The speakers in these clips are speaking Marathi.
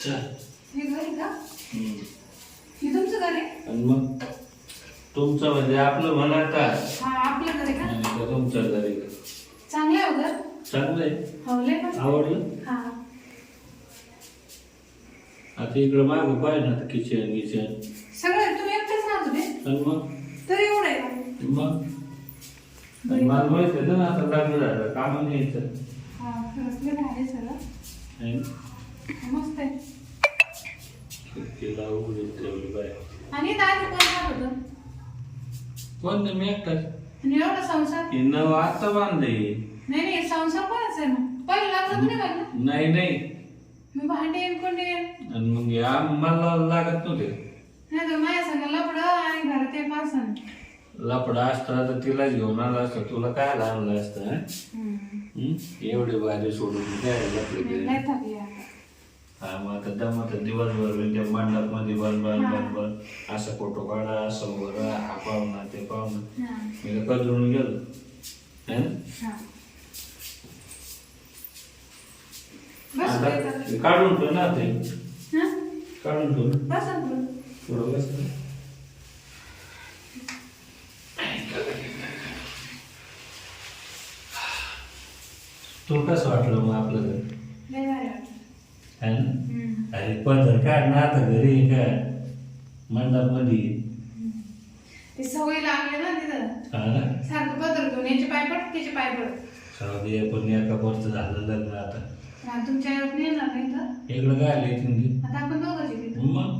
चल. हे घर आहे का? हम्म. हे तुमचं घर आहे? आणि मग? तुमचं म्हणजे आपलं म्हणा का? हा आपलं घर आहे का? आणि का तुमचं घरी चांगलं आहे हो घर? चांगलं आहे. हो. आवडलं? हा. आता इकडं मागं पाहिजे ना किचन किचन सगळं तुम्ही एकटेच राहत होते आणि मग? तरी एवढं आहे. का? मग? आणि मला माहिती आहे ना आता लग्न झालं कामं नाही यायचं. हा खरंच लय भारी आहे सगळं. ना? मस्त आहे आणि कोण मी एकटाच. आणि एवढा संसार? नव आता बांधले नाही नाही संसार कोणाच आहे मग? पहिलं लग्न तुम्ही करणार नाही नाही. मी भांडे येईन आणि मग या मला लागत नव्हते. नाही तर माझ्या संग लपडं आणि घरात एक माणसं लपडा असता तर तिला घेऊन आला असता. तुला काय आणलं असतं हं? हं? एवढे भारी सोडून काय लपले गेले नाही थकली आता हा मग आता दमत दिवसभर त्या मंडपमध्ये बन बन बन बन. असं फोटो काढा असं बरं हा पाहुणा ते पाहुणा. मी कजरून गेलो. है? ना? काढून ठेव ना ते? काढून ठेव. थोडं बस. तुला कसं वाटलं मग आपलं घर लय भारी वाटलं. है ना हम्म. अरे पदर काढ ना आता घरी का मंडपमध्ये ते सवय लागली ना तिथं. हा ना? सारखं पत्र घेऊन याचे पाय पड त्याचे पाय पड सावधी पण एका वर्ष झालं लग्न आता. तुमच्या घरात नाही येणार नाही तर? इकडं काय आले तुम्ही? आता आपण दोघंच आहे तिथं. मग?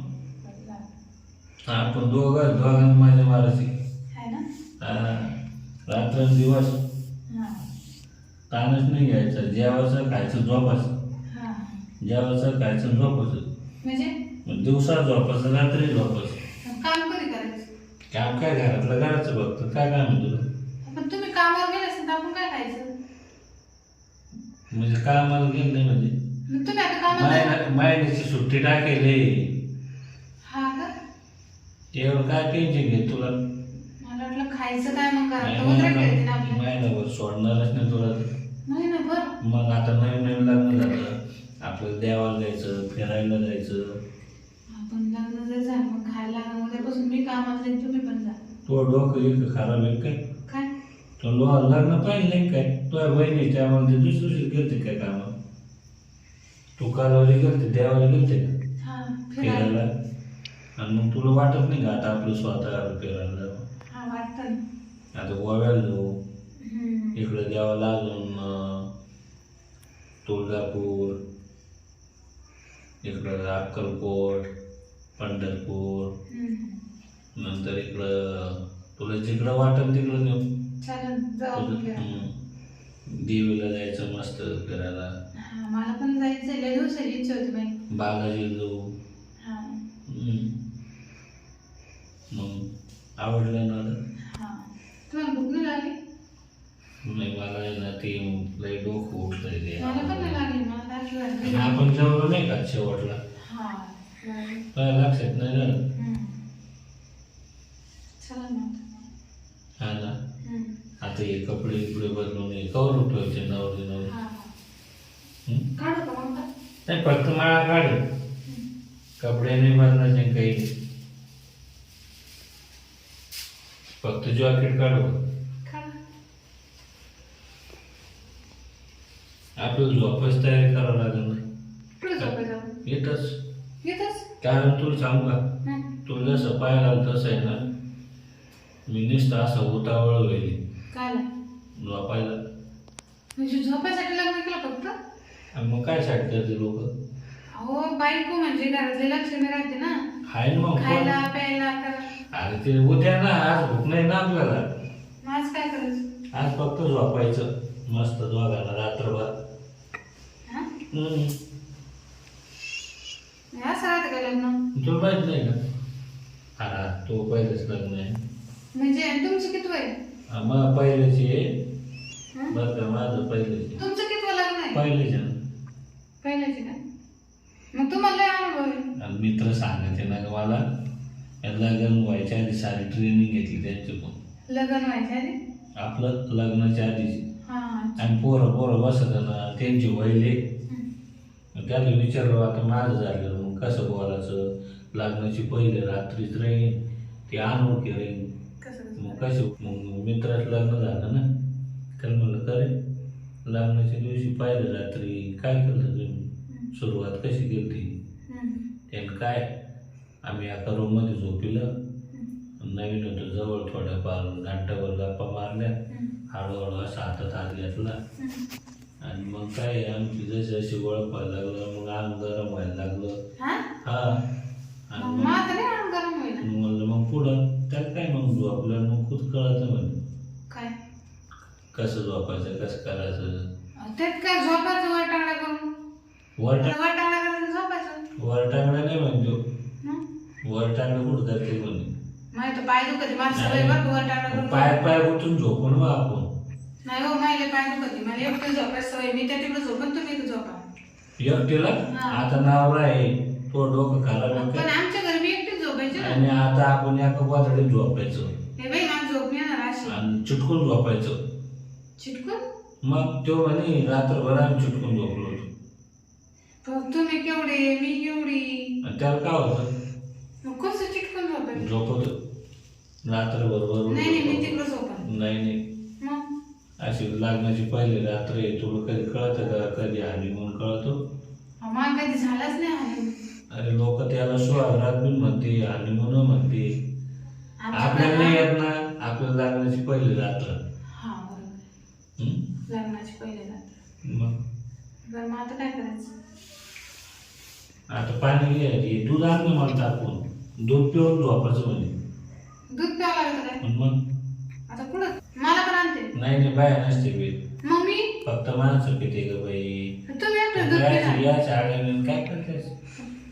आपण दोघं दोघांना माझ्या मारायची आहे ना? हा. रात्रंदिवस. हा. ताणच नाही घ्यायचा जेवायचं खायचं झोपायचं. जेवायचं खायचं झोपायचं म्हणजे? दिवसा झोपायचं रात्री झोपायचं. काम कधी करायचं? काम काय घरातलं घराचं बघतं काय काम आहे तुला? पण तुम्ही कामावर गेले असेल तर आपण काय खायचं? म्हणजे कामाला गेलं नाही म्हणजे? मग तुम्ही आता कामावर जा. माय मायनीची सुट्टी टाकेली. हा का? एवढं काय टेन्शन घे तुला? मला वाटलं खायचं काय मग घरात? उतरा खेळते ना आपल्या महिनाभर सोडणारच नाही तुला. मग आता नवीन नवीन लग्न झालं. आपल्याला देवाला जायचं फिरायला जायचं. आपण लग्न जर झालं मग खायला लागलं उद्यापासून मी कामाला जाईन तुम्ही पण जा. तो डोकं एक खराब आहे काय? काय? तो लो लग्न पाहिजे नाही काय? तुझ्या बहिणीच्या म्हणजे दुसरी गेलते काय कामं तू कालवारी गेलते देवाला गेलते का? हा फिरायला. फिरायला. आणि मग तुला वाटत नाही का आता आपलं स्वतः फिरायला जावं? हा वाटतं ना. आता गोव्याला जाऊ. हम्म. इकडं देवाला अजून अं, तुळजापूर. इकडं अक्कलकोट पंढरपूर. नंतर इकडं तुला जिकडं वाटेल तिकडं नेऊ तुझं-. हम्म. देवीला जायचं मस्त फिरायला हा मला पण जायचं लय दिवसाची इच्छा होती बाई बालाजीला जाऊ हा हम्म. मग आवडलं ना? हा तुम्हाला भूक नाही लागली नाही मला आहे ना ते लय डोकं उठतंय ते मला पण नाही लागली मला असं आणि वाटलं आपण जेवलो नाही का शेवटला हा बरं. काय लक्षात नाही ना हम्म. चला ना आता. हा ना हम्म. आता हे कपडे इकडे बदलून हे कवर उठवायचे नवरी नवरी हा हम्म? काढू का मग नाही फक्त माळा काढ कपडे नाही बदलायचे काही नाही. फक्त जॉकेट काढू काढ आपल्याला झोपायची तयारी करावं लागेल. ना कुठे झोपायचं? आपण? येतच. येतच? कारण तुला सांगू का? हं. तुला जसं पाय घाल तसं आहे ना मी नुसतं असं उतावळ होईल. काय? झोपायला. म्हणजे झोपायसाठी लग्न केलं फक्त? मग काय साठी करते लोक? अहो बायको म्हणजे घरातले लक्ष्मी राहते ना. हाय ना मग? खायला प्यायला अरे ते उद्या ना आज भूक नाही ना आपल्याला. आज काय करायचं? आज फक्त झोपायचं. मस्त दोघांना रात्रभर. हा असं राहतं का लग्न तुला माहीत नाही का? हा तो पहिलेच लग्न आहे. म्हणजे तुमचं किती वय? हा, पहिलेची आहे. हं? बरं का माझं पहिलेची तुमचं किती लग्न आहे? पहिलेच आहे. ना. पहिल्याचे का? मग तुम्हाला लय अनुभव आहे. आणि मित्र सांगायचे ना का मला. या लग्न व्हायच्या आधी सारी ट्रेनिंग घेतली त्यांच्याकडून लग्न व्हायच्या आधी? आपलं लग्नाच्या आधीची. हा आणि पोरं पोरं बसत ना त्यांची वहिले त्याला विचारलं आता माझं झालं मग कसं बोलायचं? लग्नाची पहिले रात्रीच राहीन ती अनोळखी राहीन. कसं मग कसं मग मित्राचं लग्न झालं ना. त्याला म्हणलं करे लग्नाच्या दिवशी पाहिलं रात्री काय केलं तुम्ही? सुरुवात कशी केली. त्यानं काय? आम्ही एका रूममध्ये झोपिलं. नवीन होतं जवळ थोड्याफार घंटाभर गप्पा मारल्या. हळूहळू असा हातात हात घेतला. आणि मग काय आमची जशी जशी ओळख व्हायला लागलं मग अंग गरम व्हायला लागलं. हा? हा. आणि मग मग माझं नाही आम गरम होईल मग म्हणलं मग पुढं त्याला काय मग झोपलं मग खूप कळत म्हणे काय? कसं झोपायचं कसं करायचं? त्यात काय झोपायचं वर टांगडा करून? वर वर टांगडा करायचं झोपायचं. वर टांगडा नाही म्हणतो. हं? वर टांगडा कुठं करते म्हणे माहीत पाय दुखते माझं सवय बघ वर टांगडा करून पाय पाय उठून झोपून मग आपण. नाही हो माहिले पाय दुखते मला एकटं झोपायचं सवय मी त्या तिकडे झोपन तुम्ही झोपा. एकटीला? हा. आता नावरा आहे. तो डोकं आहे पण? आमच्या घरी मी एकटीच झोपायचे ना. आणि आता आपण एका गोधडीत झोपायचं. हे बाई मला झोप नाही येणार अशी. आणि चिटकून झोपायचं. चिटकून? मग तो म्हणे रात्रभर आम्ही चिटकून झोपलो होतो. पण तुम्ही केवढे मी केवढी? आणि त्याला काय होतं? कसं चिटकून झोपत रात्रभर नाही नाही मी बरोबर तिकडे झोपन नाही नाही. मग? अशी लग्नाची पहिली रात्र आहे तुला कधी कळतं का? कधी आली म्हणून कळतो. मला कधी झालंच नाही आले. अरे लोक त्याला सुहागरात बी म्हणते आणि म्हणून म्हणते. आपल्याला नाही येत ना आपल्याला लग्नाची पहिली रात्र. हा बरोबर. हं? लग्नाची पहिले रात्र. मग? बरं मग आता काय करायचं? आता पाणी घ्यायची दूध आणलं मला टाकून दूध पिऊन झोपायचं म्हणे. दूध प्यावं लागतं काय? मग आता कुठं? मला पण आणते. नाही नाही बाया नसते बी मग मी फक्त माणसं पिते ग बाई. तुम्ही एकटं दूध याच्या पिणार. याच्या आड्याने काय करतेस?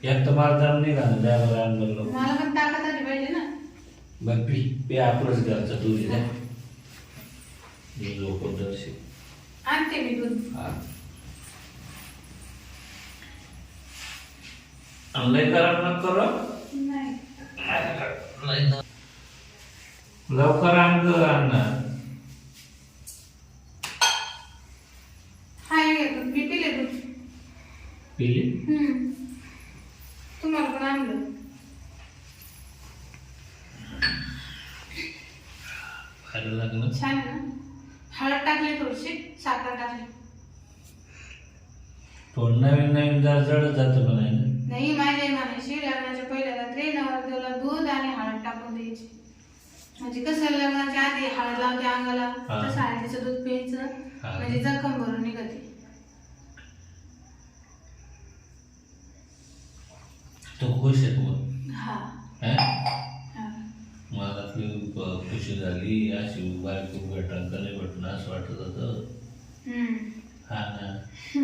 एक तर मला दम नाही घालून द्या बरं आणलं मला पण ताकद आली पाहिजे ना. बघ पी पे आपलंच घरचं दूध द्या. मी आणते मी दूध. हा. करा मग करा. लवकर आण ग अण्णा. हाय मी पिले दूध. पिली? हम्म. तुम्हाला पण आणलं. खायला लागलं? छान आहे ना? हळद टाकली थोडीशी साखर टाकली. थोडं नवीन नवीन जर जड जातं पण आहे ना नाही माझी आई म्हणायची लग्नाच्या पहिल्या. नवरदेवाला दूध आणि हळद टाकून द्यायची म्हणजे कसं लग्नाच्या आधी हळद लावते अंगाला हा. तसं हळदीचं दूध प्यायचं हा. म्हणजे जखम भरून निघते तो खुश आहे मग हा हा? हा. मला ती खुशी झाली अशी बायको भेटन का नाही भेटणं असं वाटत होतं हम्म. हा ना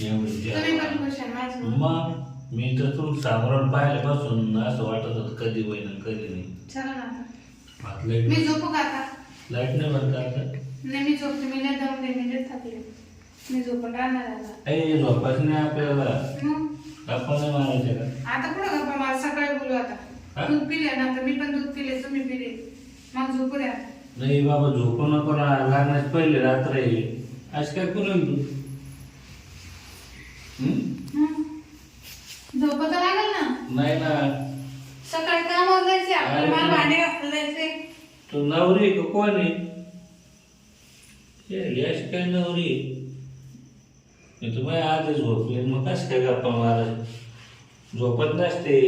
एवढी तुम्ही पण खुश आहे माझं मग मी तर तू सामोरं पाहिल्यापासून असं वाटत होतं कधी होईन आणि कधी नाही. चला ना आता. मी झोपू का आता? लाइट नाही बंद करता नाही मी झोपते. मी नाही दमते मी नाही थकले मी झोपून राहणार आता. ए झोपायचं नाही आपल्याला. मग? गप्पा नाही मारायच्या का? आता कुठं गप्पा मला सकाळी बोलू हा? आता दूध पिले ना आता. मी पण दूध पिले तुम्ही पिले. मग झोपू द्या नाही बाबा झोपू नको ना. लागण्यास पहिले रात्र. आहे आज काय करेल तू? हं? झोप तर लागेल ना? नाही ना. सकाळी कामावर जायचे आपल्याला मला भांडे घासायला जायचे. तू नवरी का कोण आहे? हे यश काय नवरी आहे? मी तुम्हाला आधी झोपले मग कसं काय गप्पा मारत? झोपत नसते.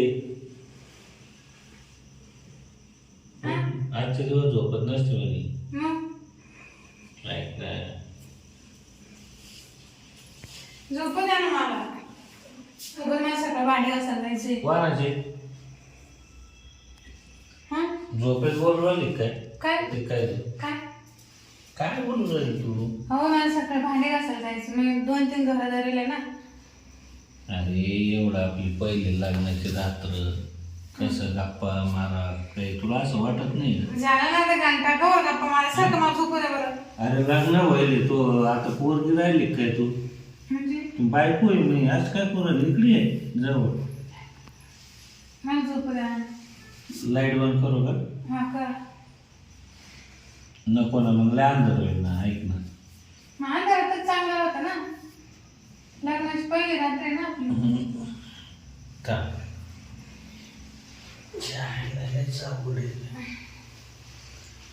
आजचे दिवस झोपत नसते म्हणे. मग? ऐक ना. झोपू द्या ना मला उगाच भांडे घासायला जायचे कोणाचे हा? झोपेत बोलू राहिली काय? काय? ते काय काय? काय बोलू राहिली तू? हो मला सकाळी भांडे घासायला जायचं. मी दोन तीन घरं धरले ना. अरे एवढं आपली पहिली लग्नाची रात्र. कसं गप्पा मारा काही तुला असं वाटत नाही? झालं ना ते घंटा का गप्पा मला सारखं मला झोपू बरं. अरे लग्न व्हायले तो. आता पोरगी राहिली काय तू? बायको आहे मी आज काय करू? इकडे आहे जवळ? मला झोपू द्या लाइट बंद करू का? हा करा. नको ना मग लय अंधार होईल ना ऐक ना. मग अंधारातच चांगला होता ना. लग्नाची पहिली रात्र आहे ना आपली. आहे.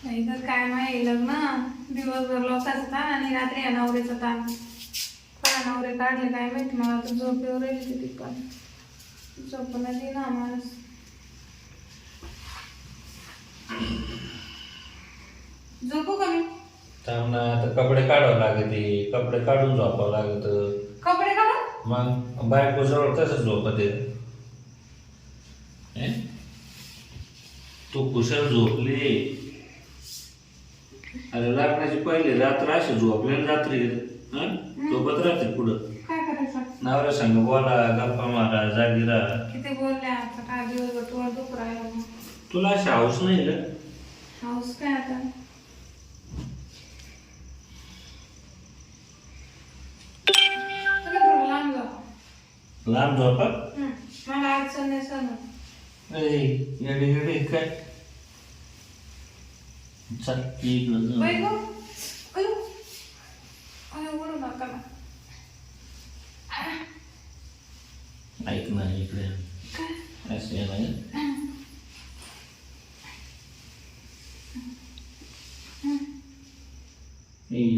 नाही तर काय माहिती लग्न दिवसभर लोकांचं ताण आणि रात्री या नवरीचं ताण. काय नवरे काढले काय माहिती मला तर झोपेवर राहिली ती पण झोपणं ना माणूस. झोपू का मी? थांब ना आता कपडे काढावं लागते कपडे काढून झोपावं लागत. कपडे काढा. मग बायको जवळ कसं झोपत? हे? तू कुशल झोपली. अरे लग्नाची पहिली रात्र अशी झोपले रात्री हं? झोपत राहते पुढं. काय करायचं? नवऱ्या संग बोला गप्पा मारा जागी राहा. किती बोलले आता? काय दिवसभर तुला दुख राहिला मग. तुला अशी हाऊस नाही का? हाऊस काय आता? तुम्ही थोडं लांब जा. लांब झोपा हं, मला अडचण नाही सर अरे येडे येडे काय? चल इकडं. जाऊ. बाई गो अयो अयो ओढू नका ना ऐक ना इकडे.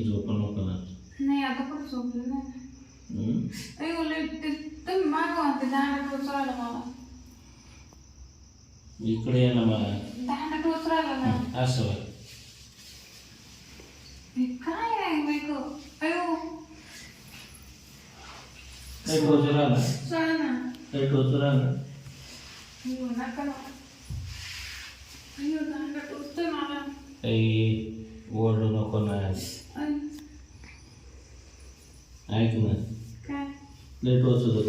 झोप नको ना. नाही आता पण झोपले नाही. मागवा ते दहा टोचरायला मला. इकडे ये ना मला दहा टोचरायला ना असं काय आहे बाई गो अयो काही टोचू ना काही टोचू मला काही ओरडू नको ना ऐक ना काय लय टोचू हो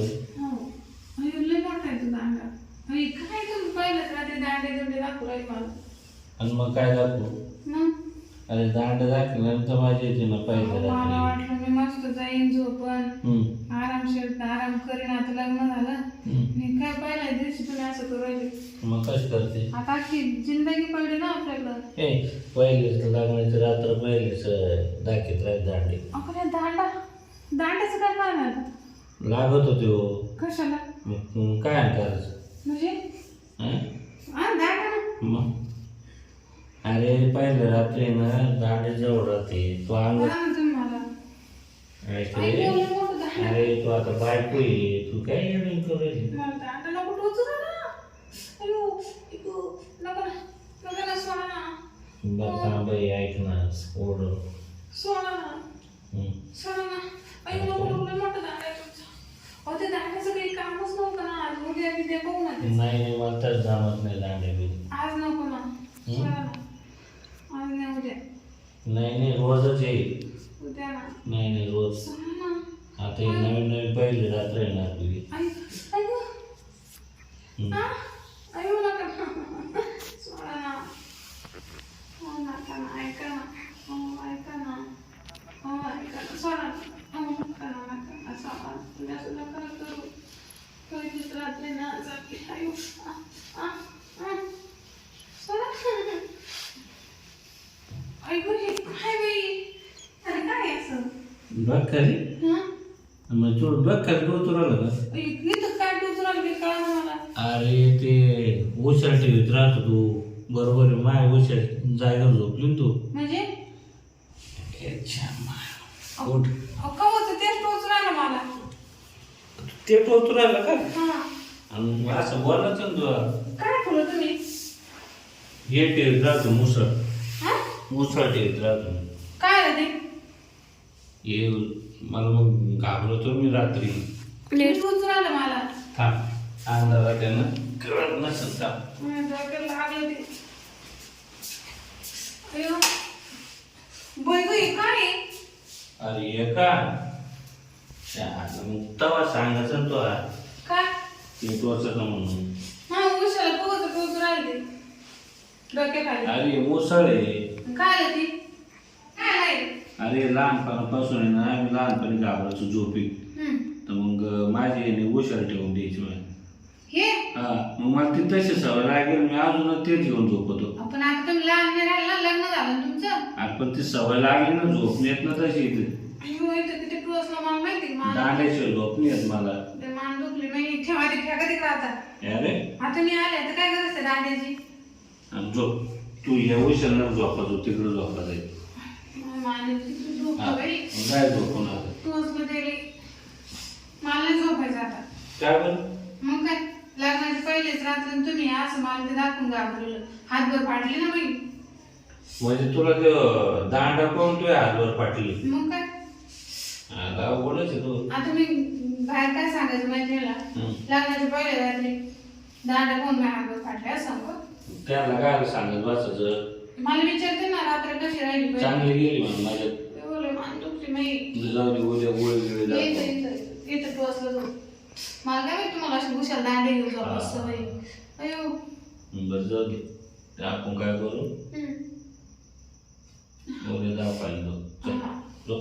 मला आणि मग काय दाखवू अरे दांड दाखवल्यानंतर माझी येते ना पाहिजे मला वाटलं मी मस्त जाईन झोपण आरामशीर आराम करीन. आता लग्न झालं. मी काय पहिल्या दिवशी तुम्ही असं करू राहिले? मग कसं करते? आता अख्खी जिंदगी पडली ना आपल्याकडं. ए पहिलेच लग्नाची रात्र पहिलेच दाखीत राहत दांडे. आपल्या दांडा. दांड्याचं काय आता लागत होते हो. कशाला? काय करायचं म्हणजे? दांडा मग? अरे पहिले रात्री ना दांडे जवळ राहते तू अंग अरे तू आता बायको आहे तू काय येणं करू राहिली? बरं बाई ऐक ना ओढ नाही नाही मला तर जमत नाही दांडे बी आज नको ना. सोडा ना. आज नाही उद्या. नाही नाही रोजच ये उद्या ना. नाही नाही रोज. ना. आता ही नवीन नवीन पहिली रात्र ना तुझी आई अयो. हं. आ? अयो नका. सोडा ना. हो नका ना ऐका ना. हो ऐका ना. हो ऐका ना. सोडा ना. हो नका ना नका. ना सोडा. तुम्ही असं नका ना करू पहिलीच रात्री ना जाते. अयो आ आ आ सोडा ऐकू हे काय बाई अरे काय आहे असं बघ खाली? हं? मग तू बघ खाली डोतू राहिलं का इथली तर काय टोचरा लागली कळा मला अरे ते उशा ठेवीत राहतो तू. बरोबर आहे माय उशा जागेवर झोपली ना तू. म्हणजे? उठ. कवच तेच टोचरा ना मला. ते टोचू राहिलं का? हा. आणि असं बोलायचं ना तुला. काय फुलं तुम्ही? हे ठेवीत राहतो मुसळ. हा? मुसळ ठेवीत राहतो. काय ते? हे मला मग घाबरतो मी रात्री. टोचरा आलं मला. थांब अंधारात त्यानं कळत नसेल का माझ्या डोक्याला लागलं ते. अयो. बाई गं, हे काय आहे? अरे हे का मग तवा सांगायचं ना तो काय ते टोचत म्हणून हा उशाला कवच टोचरा आलं ते डोक्याखाली. अरे मुसळ आहे. काय आलं ते? काय अरे लहानपणापासून आहे ना आम्ही लहानपणी घाबरायचो झोपी. तर मग माझी आहे ना उशाला ठेवून द्यायची मला हे? हा मग मला ती तशी सवय लागेल मी अजून तेच घेऊन झोपतो. आपण आता तुम्ही लहान नाही राहिला लग्न झालं ना तुमचं? आणि पण ती सवय लागली ना झोप येत ना तशी इथे. टोचलं मला माहिती दांड्याची झोप नाही येत मला. ते मान दुखली मी ठेवा ती तिकडे आता अरे? आता मी आले तर काय गरज आहे दांड्याची आणि झोप. तू या उशाला झोपा तू तिकडे झोपा जाईल. मला झोपायचं आता. काय बरं? मग काय? लग्नाच्या पहिलेच रात्री तुम्ही असं मला ते दाखवून हातभर ना बाई. म्हणजे तुला ते दांडा पाहून तुझ्या हातवर पाटली मग काय? आता अवघडच आहे तू. आता मी बाहेर काय सांगायचं माहिती. लग्नाच्या पहिले रात्री दांडा कोण माझ्या हातभर फाटले असं सांगू? त्याला काय सांगत बसायचं. मला विचारते रात्र कशी राहिली पाहिजे चांगली गेली म्हणून माझ्या ते बोलले मान दुखली मी जाऊ दे उद्या गोळी गिळी इथं दाखव जाऊ. मला काय माहिती तुम्हाला अशी घुशाला दांडे घेऊन जाऊ. सवय अयो. बरं जाऊ दे. ते आपण काय करू. उद्या दाखवायला जाऊ. चल हा. जाऊ.